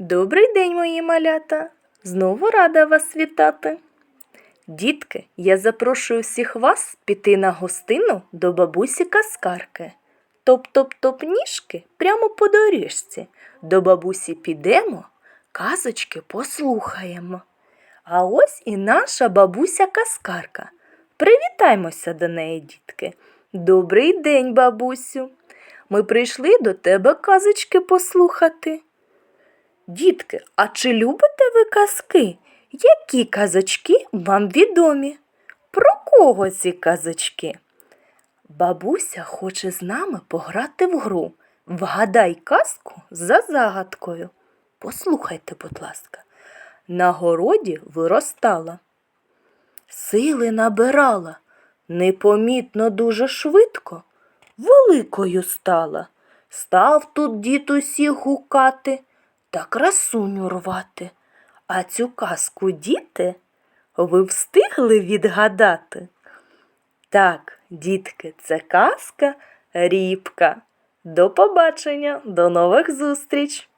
Добрий день, мої малята! Знову рада вас вітати. Дітки, я запрошую всіх вас піти на гостину до бабусі Каскарки. Топ-топ-топ ніжки прямо по доріжці. До бабусі підемо, казочки послухаємо. А ось і наша бабуся Каскарка. Привітаймося до неї, дітки. Добрий день, бабусю. Ми прийшли до тебе казочки послухати. Дітки, а чи любите ви казки? Які казочки вам відомі? Про кого ці казочки? Бабуся хоче з нами пограти в гру. Вгадай казку за загадкою. Послухайте, будь ласка. На городі виростала, сили набирала, непомітно дуже швидко, великою стала. Став тут дід усіх гукати та красуню рвати. А цю казку, діти, ви встигли відгадати? Так, дітки, це казка Рібка. До побачення, до нових зустріч!